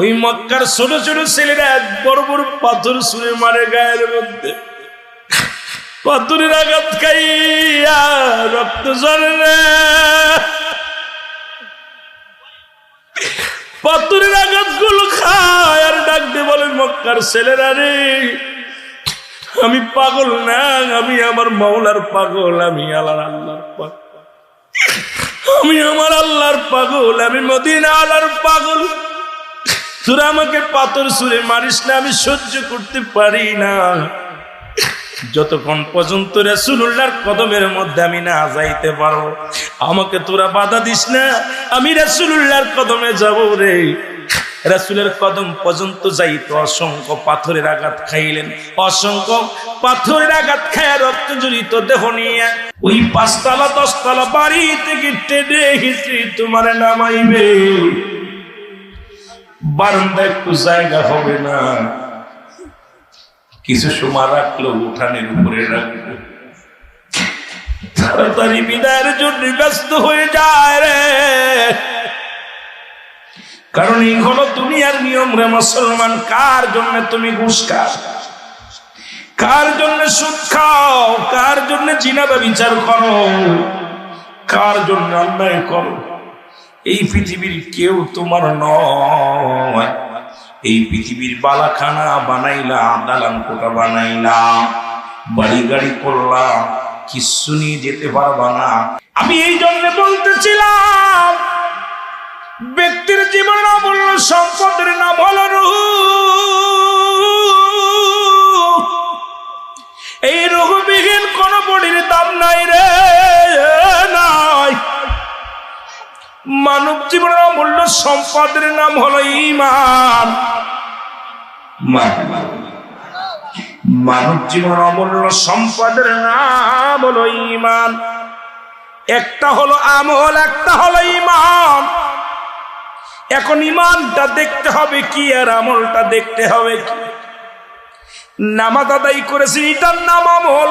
ওই মক্কার ছোট ছোট ছেলেরা এক বড় বড় পাথর ছুঁড়ে মারে গায়ের মধ্যে। পাথরের আঘাত খাইয়া রক্ত ঝরে না। পাথরের আঘাতগুলো খায় আর ডাক দিয়ে বলে, মক্কার ছেলেরা রে, আমি পাগল না, আমি আমার মাওলার পাগল, আমি আল্লাহর আল্লাহর পাগল। আমি আমার আল্লাহর পাগল, আমি মদিনা আল্লাহর পাগল। তোরা আমাকে পাথর সুরে মারিস না, আমি সহ্য করতে পারি না। যতক্ষণ পর্যন্ত রাসূলুল্লাহর কদমের মধ্যে আমি না যাইতে পারো আমাকে তোরা বাধা দিস না, আমি রাসূলুল্লাহর কদমে যাব রে। রাসূলের কদম পর্যন্ত যাইতো অসংখ্য পাথরের আঘাত খাইলেন। অসংখ্য পাথরের আঘাত খায় রক্ত জড়িত দেহ নিয়ে ওই পাঁচতলা, দশতলা বাড়ি থেকে টেনে হিসি তোমার নামাইবে। বারান্দা একটু জায়গা হবে না। কিছু সময় রাখল, উঠানের উপরে রাখল। তাড়াতাড়ি বিদায়ের জন্য ব্যস্ত হয়ে যায় রে। কারণ এই হলো দুনিয়ার নিয়ম রে মুসলমান, কার জন্য তুমি ঘুষ খাও? কার জন্য সুদ খাও? কার জন্য জিনাদা বিচার করো? কার জন্য অন্যায় করো? এই পৃথিবীর কেউ তোমার নয়। এই পৃথিবীর বালাখানা বানাইলা, দালান কোটা বানাইলা বাড়ি গাড়ি করলা, কিচ্ছু নিয়ে যেতে পারবা না। আমি এই জন্য বলতেছিলাম, ব্যক্তির জীবন অমূল্য সম্পদের নাম হল এই রঘুবিহীন কোন বডির দাম নাই রে, নাই। মানব জীবনের অমূল্য সম্পদের নাম হলো ইমান মানব। জীবন অমূল্য সম্পদের নাম হলো ইমান একটা হলো আমল, একটা হলো ইমান এখন ইমানটা দেখতে হবে কি আর আমলটা দেখতে হবে কি? নামাজ আদায় করেছেন, এটার নাম আমল।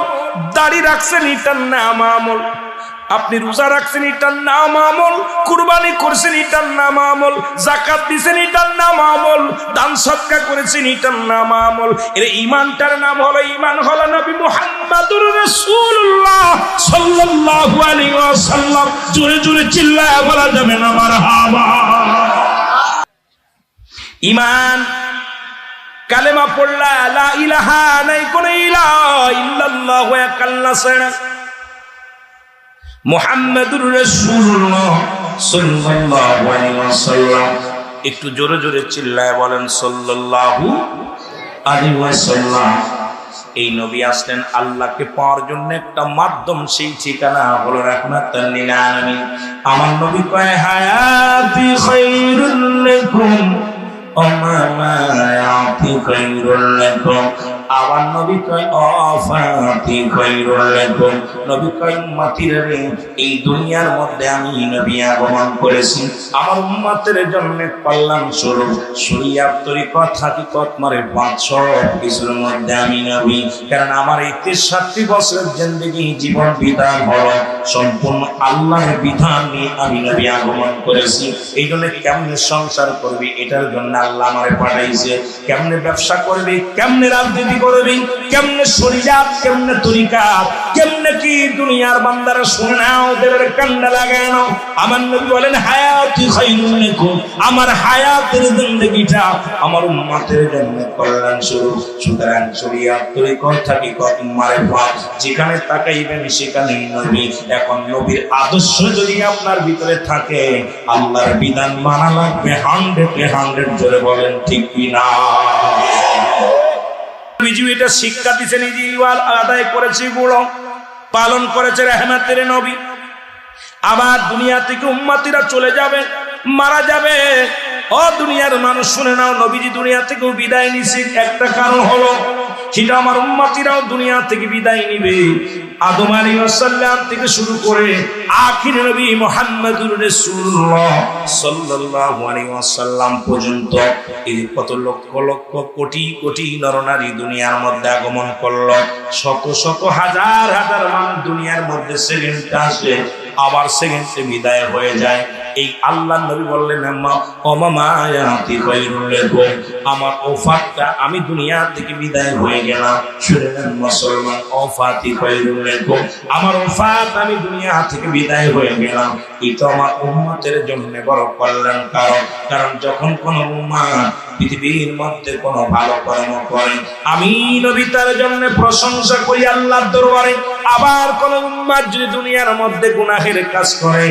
দাড়ি রাখছেন, এটার নাম আমল। আপনি রোজা রাখছেন, এটার নাম আমল। কুরবানি করছেন, এটার নাম আমল। জাকাত দিছেন, এটার নাম আমল। দান সৎকা করেছেন, এটার নাম আমল। এর ইমানটার নাম হলো ইমান হলো নবী মুহাম্মাদুর রাসূলুল্লাহ সাল্লাল্লাহু আলাইহি ওয়াসাল্লাম। জোরে জোরে চিল্লায় বলা যাবে না, মারহাবা। ইমান কালেমা পড়লা, লা ইলাহা নাই, কোন ইলাহা ইল্লাল্লাহু, এক আল্লাহ ছাড়া। মুহাম্মাদুর রাসূলুল্লাহ সাল্লাল্লাহু আলাইহি ওয়াসাল্লাম। একটু জোরে জোরে চিল্লায় বলেন, সাল্লাল্লাহু আলাইহি ওয়াসাল্লাম। এই নবী আসলেন আল্লাহকে পাওয়ার জন্য একটা মাধ্যম, সেই ঠিকানা হলো রাহমাতাল লিল আলামিন। আমার নবী কয়, হায়াতি খায়রুল লাকুম অমায়াতি খায়রুল লাকুম। আমার নবী কয় অফাতি খায়রুল লাকুম। নবী কয় উম্মতির রে, এই দুনিয়ার মধ্যে আমি নবী আগমন করেছি। আমার উম্মতের জন্য কল্যাণ স্বরূপ। শরিয়াত তরিকত, হাকিকত, মারে পাঁচশো কিছুর মধ্যে আমি নবী। কারণ আমার এই তেষট্টি বছরের জিন্দগি জীবন বিধান হল, সম্পূর্ণ আল্লাহর বিধান নিয়ে আমি নবী আগমন করেছি। এই জন্য কেমনে সংসার করবি? এটার জন্য আল্লাহ আমারে পাঠাইছে। কেমনে ব্যবসা করবি? কেমনে রাজনীতি করবি কেমনে শরীরাত, কেমনে তরিকা কেমনে কি দুনিয়ার বান্দারা শুনে নাও, দেবের কান্ডা লাগানো আমার নবী বলেন, হায়াতি খাইরুল লাকুম। আমার হায়াতের জিন্দগিটা আমার উম্মতের জন্য কল্যাণ স্বরূপ। সুতরাং শরীয়ত তরিকত থাকি কত মারে পাপ যেখানে তাকাইবেন সেখানেই নবী। এখন নবীর আদর্শ যদি আপনার ভিতরে থাকে, আল্লাহর বিধান মানা লাগবে, হান্ড্রেড হান্ড্রেড জোরে বলেন, ঠিক কি না বিজু এটা শিক্ষা দিছে নিজে ইওয়াল আদায় করেছে গুলো পালন করেছে রেহমাতের নবী। আবার দুনিয়া থেকে উম্মাতিরা চলে যাবে, মারা যাবে। ও দুনিয়ার মানুষ, শুনে নাও, নবীজি দুনিয়া থেকেও বিদায় নিছে একটা কারণ হলো সেটা আমার উম্মাতিরাও দুনিয়া থেকে বিদায় নিবে। আদম আলী সাল্লাম থেকে শুরু করে আখির নবী মোহাম্মদুর রাসূলুল্লাহ সাল্লাল্লাহু আলাইহি ওয়াসাল্লাম পর্যন্ত এই কত লক্ষ লক্ষ কোটি কোটি নরনারী দুনিয়ার মধ্যে আগমন করল। শত শত হাজার হাজার মানুষ দুনিয়ার মধ্যে সেকেন্ড আসে, আবার সেকেন্ডে বিদায় হয়ে যায়। এই আল্লাহ নবী বললেন আমার ওফাতটা আমি দুনিয়া থেকে বিদায় হয়ে গেলাম। শুনলেন মুসলমান, ওফাতি আমার ওফাত আমি দুনিয়া থেকে বিদায় হয়ে গেলাম। এটা আমার উম্মতের জন্য বড় কল্যাণ কারণ কারণ যখন কোন উম্মাত পৃথিবীর মধ্যে কোনো ভালো কর্ম করে আমি নবী তার জন্য প্রশংসা করি আল্লাহর দরবারে। আবার কোন উম্মাত যদি দুনিয়ার মধ্যে গুনাহের কাজ করে,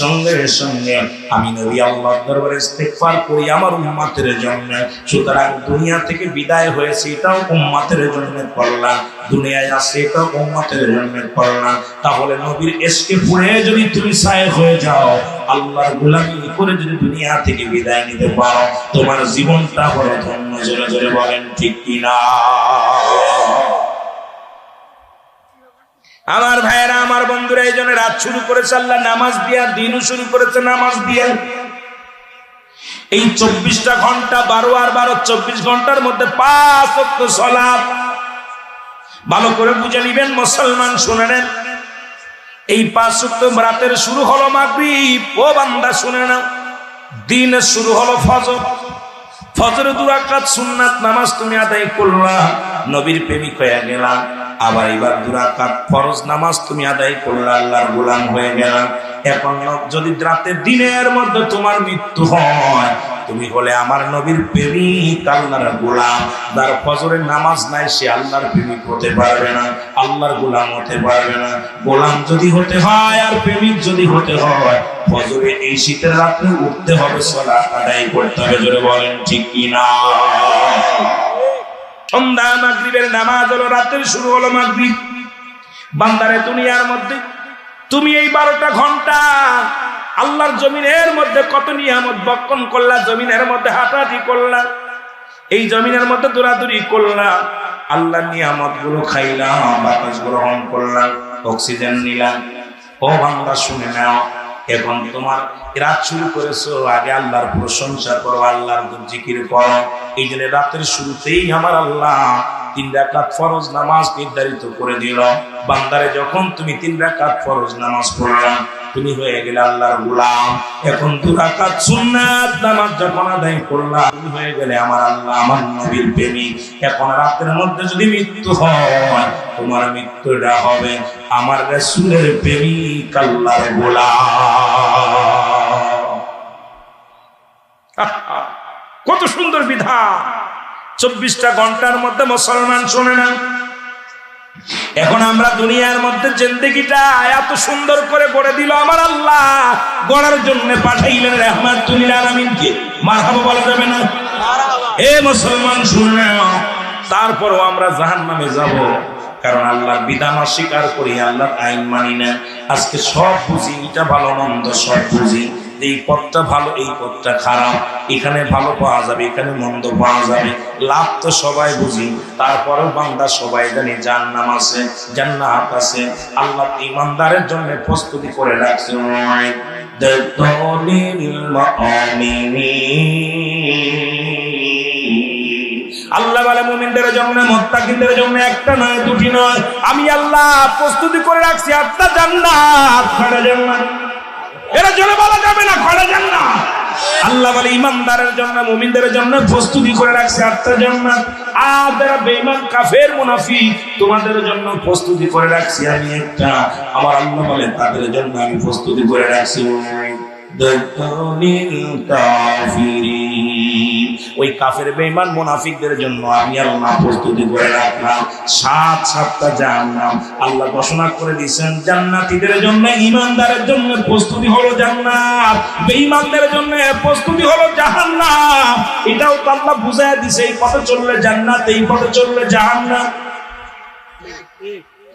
সঙ্গে সঙ্গে আমি নবী আল্লাহর দরবারে ইস্তেগফার করি আমার উম্মাতের জন্য। সুতরাং দুনিয়া থেকে বিদায় হয়েছে, এটাও উম্মাতের জন্য কল্যাণ। দুনিয়ায় আসছে এটাও উম্মাতের জন্য কল্যাণ। তাহলে নবীর এসকে পুড়ে যদি তুমি সায় হয়ে যাও, আল্লাহর গোলামি করে যদি দুনিয়া থেকে বিদায় নিতে পারো, তোমার জীবনটা বড় ধন্য জোরে জোরে বলেন, ঠিক কিনা? আমার ভাইয়েরা, আমার বন্ধুরা, এই জন্য রাত শুরু করেছে আল্লাহ, নামাজ দিয়া, দিনও শুরু করেছে নামাজ দিয়া। এই চব্বিশটা ঘণ্টা, বারো আর বারো, চব্বিশ ঘণ্টার মধ্যে ভালো করে বুঝে নিবেন, মুসলমান শুনে নেন। এই পাঁচ রাতের শুরু হলো মাগরিব, ও বান্দা শুনে না দিনের শুরু হলো ফজর। ফজরে দুরাকাত সুন্নাত নামাজ তুমি আদায় করলা, নবীর প্রেমিক হয়ে গেলাম আবার এবার দুরাকাত ফরজ নামাজ তুমি আদায় করলা, আল্লাহর গোলাম হয়ে গেলাম এখন যদি রাতের দিনের মধ্যে তোমার মৃত্যু হয়, তুমি হলে আমার নবীর প্রেমিক আল্লাহর গোলাম। যার ফজরের নামাজ নাই, সে আল্লাহর প্রেমিক হতে পারবে না, আল্লাহর গোলাম হতে পারবে না। গোলাম যদি হতে হয় আর প্রেমিক যদি হতে হয়, ফজরে এই শীতের রাত্রে উঠতে হবে সলা আদায় করতে হবে, জোরে বলেন ঠিক কিনা? সন্ধ্যা মাগরিবের নামাজ হলো, রাতের শুরু হলো মাগরিব। বান্দারে দুনিয়ার মধ্যে তুমি এই বারোটা ঘণ্টা আল্লাহর জমিনের মধ্যে কত নিয়ামত বক্ষণ করলা, জমিনের মধ্যে হাঁটাহাঁটি করলা, এই জমিনের মধ্যে দৌড়াদৌড়ি করলা, আল্লাহর নিয়ামতগুলো খাইলাম বাতাস গ্রহণ করলাম অক্সিজেন নিলাম ও বাংলা শুনে নাও, এখন তোমার রাত শুরু করেছ, আগে আল্লাহর প্রশংসা করো, আল্লাহর জিকির করো, এই জন্য রাতের শুরুতেই আমার আল্লাহ তিন রাকাত ফরজ নামাজ নির্ধারিত করে দিল। বান্দারে, যখন তুমি তিন রাকাত ফরজ নামাজ পড়লাম তুমি হয়ে গেলে আল্লাহর গোলাম। এখন দু রাকাত সুন্নাত নামাজ যখন আদায় করলাম তুমি হয়ে গেলে আমার আল্লাহ, আমার নবীর প্রেমিক। এখন রাতের মধ্যে যদি মৃত্যু হয়, তোমার মৃত্যুটা হবে আমার রাসূলের প্রেমিক আল্লাহর গোলাম। কত সুন্দর বিধান! চব্বিশটা ঘণ্টার মধ্যে মুসলমান শোনে না এখন আমরা দুনিয়ার মধ্যে জিন্দগিটা এত সুন্দর করে গড়ে দিল আমার আল্লাহ। গড়ার জন্য পাঠাইলেন রহমাতুল আলামিনকে মারহাবা বলা যাবে না? এ মুসলমান শুনে তারপরও আমরা জাহান নামে যাব। কারণ আল্লাহর বিধান অস্বীকার করি, আল্লাহর আইন মানি না। আজকে সব বুঝি, এটা ভালো মন্দ সব বুঝি। এই পথটা ভালো, এই পথটা খারাপ, এখানে ভালো পাওয়া যাবে, এখানে মন্দ পাওয়া যাবে, লাভ তো সবাই বুঝি। তারপরেও বান্দা সবাই জানি জান্নাম আছে, জান্নাত আছে। আল্লাহ ইমানদারের জন্য প্রস্তুতি করে রাখছে। আল্লাহ বলে, মুমিনদের জন্য, মুত্তাকিনদের জন্য একটা নয়, দুটি নয়। আমি আল্লাহ প্রস্তুতি করে রাখছি আটটা জান্নাত জান্নাত। এরা জোরে বলা যাবে না, ঘরে যান না। আল্লাহ বলে, ইমানদারের জন্য, মুমিনদের জন্য প্রস্তুতি করে রাখছে আত্মার জন্য। আর যারা বেঈমান, কাফের মুনাফি তোমাদের জন্য প্রস্তুতি করে রাখছি আমি একটা। আমার আল্লাহ বলে, তাদের জন্য আমি প্রস্তুতি করে রাখছি। ওই কাফের বেঈমান মুনাফিকদের জন্য আমি আল্লাহ প্রস্তুতি করে রাখলাম। সাত সাতটা জান্নাত আল্লাহ ঘোষণা করে দিয়েছেন, জান্নাতীদের জন্য ইমানদারের জন্য প্রস্তুতি হলো জান্নাত। বেঈমানদের জন্য প্রস্তুতি হলো জাহান্নাম। এটাও তো আল্লাহ বুঝায় দিছে, এই পথে চললে জান্নাত, এই পথে চললে জাহান্নাম।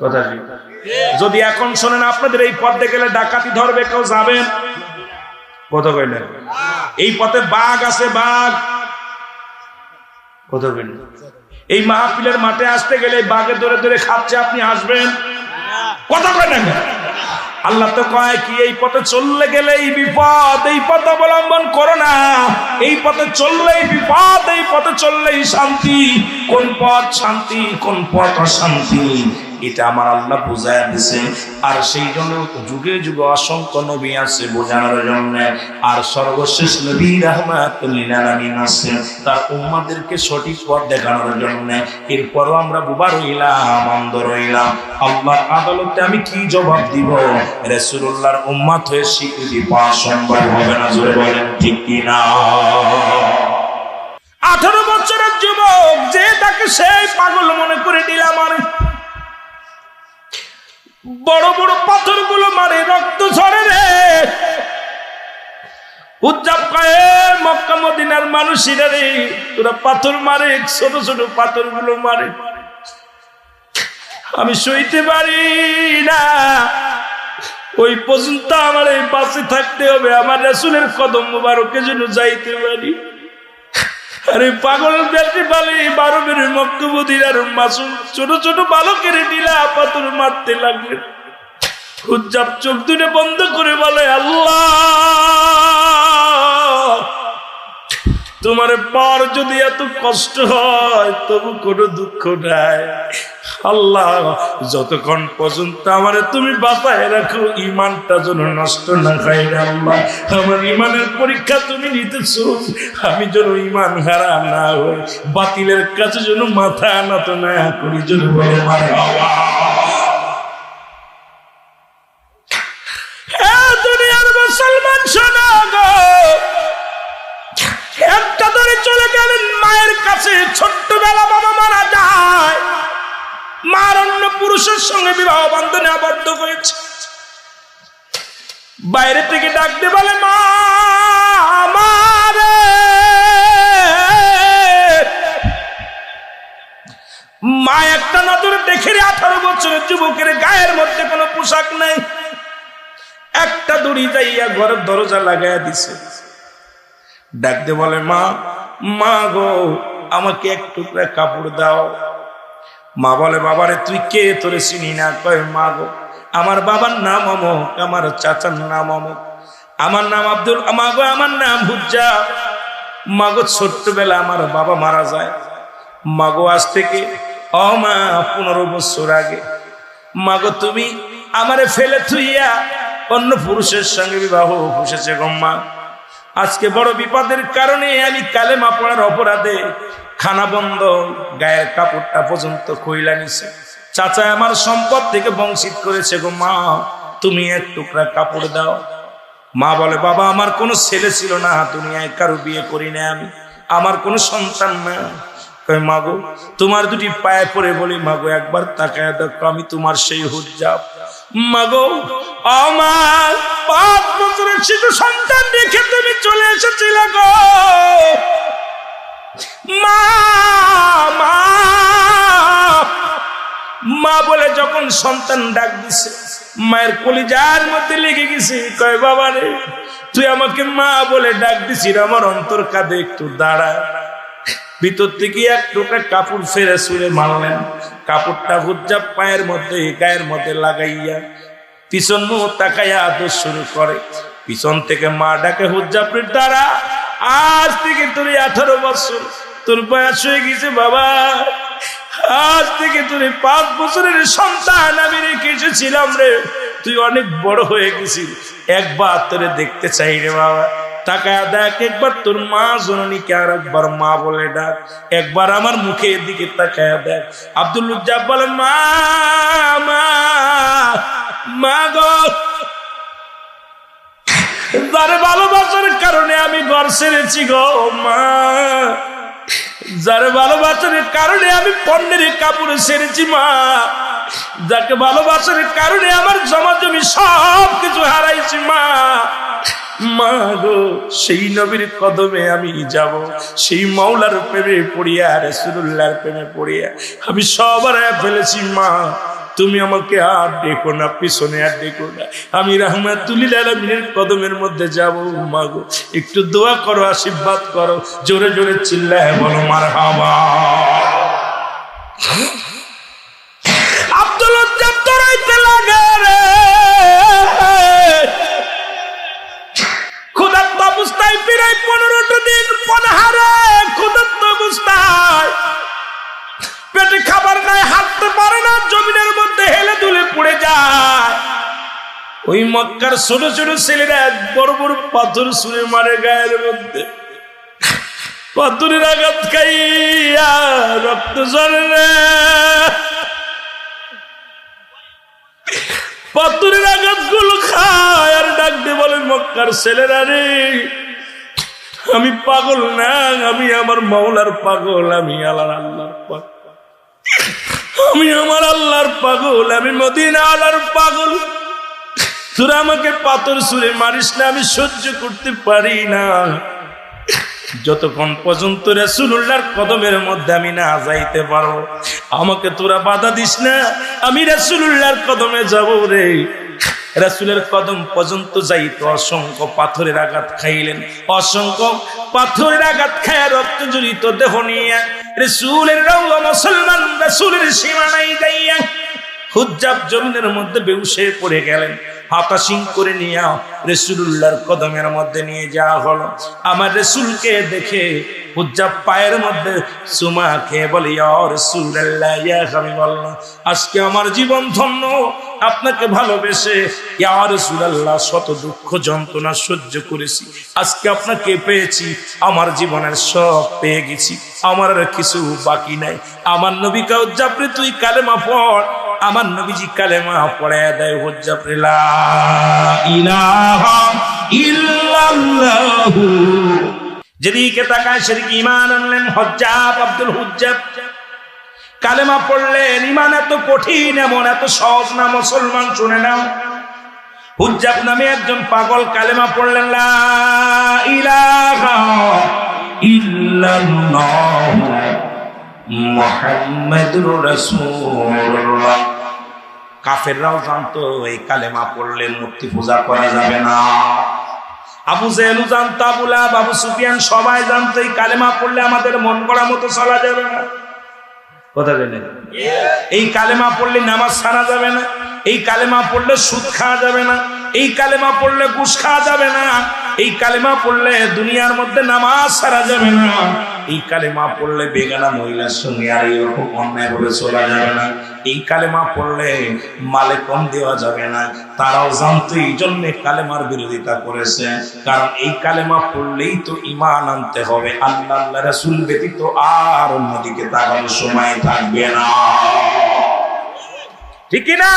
কথা। যদি এখন শোনেন, আপনাদের এই পথে গেলে ডাকাতি ধরবে, কেউ যাবেন? কত কইলেন। এই পথে বাঘ আছে, বাঘ। কত ধরবেন এই মাহফিলের মাঠে আসতে গেলে বাঘে ধরে ধরে খাচ্ছে, আপনি আসবেন? কথা কত কইলেন আল্লাহ তো কয় কি, এই পথে চললে গেলে এই বিপদ, এই পথ অবলম্বন করো না। এই পথে চললেই বিপদ, এই পথে চললেই শান্তি। কোন পথ শান্তি, কোন পথ অশান্তি? এটা আমার আল্লাহ বুঝায় দিছে আর সেই জন্য যুগে যুগে অসংখ্য নবী আছে বোঝানোর জন্য। আর সর্বশেষ নবী রহমাতুল্লিল আছে, তার উম্মাদেরকে সঠিক পথ দেখানোর জন্য। এরপরও আমরা বুবা রইলাম অন্ধ রইলাম। আল্লাহর আদালতে আমি কি জবাব দিব? রাসূলুল্লাহর উম্মত হয়ে স্বীকৃতি পাওয়া সম্ভব হবে না, জোরে বলেন ঠিক কিনা? আঠারো বছরের যুবক, যে তাকে সেই পাগল মনে করে দিলাম আর বড় বড় পাথরগুলো মারে, রক্ত ঝরে রে। উজ্জাব কায়ে মক্কা মদিনার মানুষেরা রে, তোরা পাথর মারে, ছোট ছোট পাথরগুলো মারে। আমি সইতে পারি না। ওই পর্যন্ত আমার এই পাশে থাকতে হবে, আমার রাসুলের কদম মোবারকের জন্য যাইতে পারি। আরে পাগল বেলটি বালি, বারো বের মক্কবদির আর মাসুম, ছোট ছোট বালকের দিলা পাথর মারতে লাগলে। হুজ্জাব চোখ দুটো বন্ধ করে বলে, আল্লাহ! তোমার পর যদি এত কষ্ট হয়, তবু কোনো দুঃখ নাই। আল্লাহ, যতক্ষণ পর্যন্ত আমার তুমি বাঁচায় রাখো, ইমানটা যেন নষ্ট না রে আল্লাহ। আমার ইমানের পরীক্ষা তুমি নিতেছো। আমি যেন ইমান হারা না হই, বাতিলের কাছে যেন মাথা নত না করি, যেন পুরুষের সঙ্গে বিবাহ বন্ধনে আবদ্ধ হয়েছে। বাইরে থেকে ডাকতে বলে, মা মা একটা দেখে রে, আঠারো যুবকের গায়ের মধ্যে কোনো পোশাক নেই। একটা দড়ি যাইয়া ঘরের দরজা লাগাইয়া দিছে। ডাকতে বলে, মা মা গো, আমাকে এক টুকরা কাপড় দাও। মা বলে, বাবারে, তুই কে? তোরে চিনি না। কয়, মা গো, আমার বাবার নাম অমক, আমার চাচার নাম অমক, আমার নাম আব্দুল মা গো, আমার নাম হুজ্জা। মা গো, ছোট্টবেলা আমার বাবা মারা যায়। মা গো, আজ থেকে অ মা, পনেরো বছর আগে। মা গো, তুমি আমারে ফেলে থুইয়া অন্য পুরুষের সঙ্গে বিবাহ বসেছে গম্মা আজকে বড় বিপদের কারণে আমি কালেমা পড়ার অপরাধে খানা বন্ধ, গায়ের কাপড়টা পর্যন্ত কইলা নিছে। চাচা আমার সম্পদ থেকে বংশিত করেছে গো মা, তুমি এক টুকরা কাপড় দাও। মা বলে, বাবা, আমার কোনো ছেলে ছিল না তুমি দুনিয়ায় কারও বিয়ে করি না আমি। আমার কোনো সন্তান না। মাগো তোমার দুটি পায়ে পড়ে বলি মাগো একবার তাকায় দেখো, আমি তোমার সেই হুজ্জাব। মাগো আমার পাঁচ বছরের শিশু সন্তান রেখে তুমি চলে এসেছিলে গো। মা মা বলে যখন সন্তান ডাক দিছে, মায়ের কলিজার মধ্যে লেগে গেছে, কয় বাবা রে, তুই আমাকে মা বলে ডাক দিছিস, আমার অন্তর কাঁদে একটু দাঁড়া। ভিতর থেকে এক টোকা কাপড় ফেরে সুরে মারলেন। কাপড়টা হুজ্জাব পায়ের মধ্যে, গায়ের মধ্যে লাগাইয়া পিছন তাকাইয়া আদর শুরু করে। পিছন থেকে মা ডাকে হুজ্জাবের দ্বারা আজ থেকে তোর আঠারো বছর, তোর বয়স হয়ে গেছে বাবা। আজ থেকে তুই পাঁচ বছরের সন্তান আমি রেখে এসেছিলাম রে। তুই অনেক বড় হয়ে গেছিস, একবার তোরে দেখতে চাই রে বাবা। তাকায় দেখ, একবার তোর মা আর একবার মা বলে ডাক। একবার আমার তাকায় দেখ। বলেন মা মা গো যার ভালোবাসার কারণে আমি ঘর ছেড়েছি গো মা। যার ভালোবাসার কারণে আমি পণ্যের কাপড় ছেড়েছি মা। যাকে ভালোবাসার কারণে আমার জমা জমি সব কিছু হারাইছি মা। মা গো, সেই নবীর কদমে আমি যাব, সেই মাওলার প্রেমে পড়িয়া রসুল্লাহর প্রেমে পড়িয়া, আমি সবার ফেলেছি মা। তুমি আমাকে আর ডেকো না, পিছনে আর ডেকো না। আমি রাহমাতুল্লিল আলমিনের কদমের মধ্যে যাব মাগো একটু দোয়া করো, আশীর্বাদ করো। জোরে জোরে চিল্লায় বলো মার হাবা ওই মক্কার ছোট ছোট ছেলেরা এক বড় বড় পাথর শুনে মারে গায়ের মধ্যে। পাথরের আঘাত খাইয়া রক্ত ঝরে পাথরের আঘাতগুলো খায় আর ডাক দিয়ে বলেন মক্কার ছেলেরা রে, আমি পাগল না, আমি আমার মাওলার পাগল, আমি আল্লাহর আল্লাহর পাগল। আমি আমার আল্লাহর পাগল, আমি মদিনা আল্লাহর পাগল। তোরা আমাকে পাথর সুরে মারিস না, আমি সহ্য করতে পারি না। যতক্ষণ পর্যন্ত রাসূলুল্লাহর কদমের মধ্যে আমি না যাইতে পারো, আমাকে তোরা বাধা দিস না, আমি রাসূলুল্লাহর কদমে যাব রে। রাসূলের কদম পর্যন্ত যাইতে অসংখ্য পাথরের আঘাত খাইলেন। অসংখ্য পাথরের আঘাত খায়া রক্ত জড়িত দেহ নিয়ে রাসূলের রওয়া মুসলমান রাসূলের সীমানায় যাইয়া হুজ্জাব জমিনের মধ্যে বেউসে পড়ে গেলেন। হাতাসিং করে নিয়ে রসুল্লাহর কদমের মধ্যে নিয়ে যাওয়া হলো। আমার রসুলকে দেখে হুজ্জাব পায়ের মধ্যে সুমা খেয়ে বলে আমি বললাম আজকে আমার জীবন ধন্য, আপনাকে ভালোবেসে, ইয়া রসুল্লাহ শত দুঃখ যন্ত্রণা সহ্য করেছি। আজকে আপনাকে পেয়েছি, আমার জীবনের সব পেয়ে গেছি। আমার আর কিছু বাকি নাই। আমার নবিকা উজ্জাপরে তুই কালেমা পড় আমার নবীজি কালেমা পড়ে দেয় হুজ্জাপরে লা ইলাহা ইল্লাল্লাহু। যেদিকে তাকায় সেদিকে ইমান আনলেন হজ্জাব আব্দুল হুজ্জাব। কালেমা পড়লেন ইমান এত কঠিন, এমন এত সহজ না, মুসলমান শুনে নাও। হুজ্জাব নামে একজন পাগল কালেমা পড়লেন, লা ইলাহা ইল্লাল্লাহ কাফেররাও জানতো এই কালেমা পড়লে মূর্তি পূজা করা যাবে না। আবু জেহেলু জানতো আবু বাবু সুফিয়ান সবাই জানতো এই কালেমা পড়লে আমাদের মন করা মতো চলা যাবে না। কথা বলেন এই কালেমা পড়লে নামাজ ছাড়া যাবে না। এই কালেমা পড়লে সুদ খাওয়া যাবে না। এই কালেমা পড়লে ঘুষ খাওয়া যাবে না। এই কালেমা পড়লে দুনিয়ার মধ্যে নামাজ ছাড়া যাবে না। এই কালেমা পড়লে বেগানা মহিলার সঙ্গে আর এরকম অন্যায় ভাবে চলা যাবে না। এই কালেমা পড়লে মালে কম দেওয়া যাবে না। তারাও জানতো এই জন্য কালেমার বিরোধিতা করেছে। কারণ এই কালেমা পড়লেই তো ইমান আনতে হবে। আল্লাহ আল্লাহ রাসুল ব্যতীত আর অন্যদিকে তাকানোর সময় থাকবে না। ঠিক না?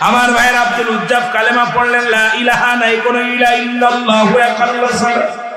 আমার ভাইয়ের আব্দুল উজ্জাব কালেমা পড়লেন, লা ইলাহা নাই, কোন ইলা ইল্লাল্লাহু একাল্লা সালাত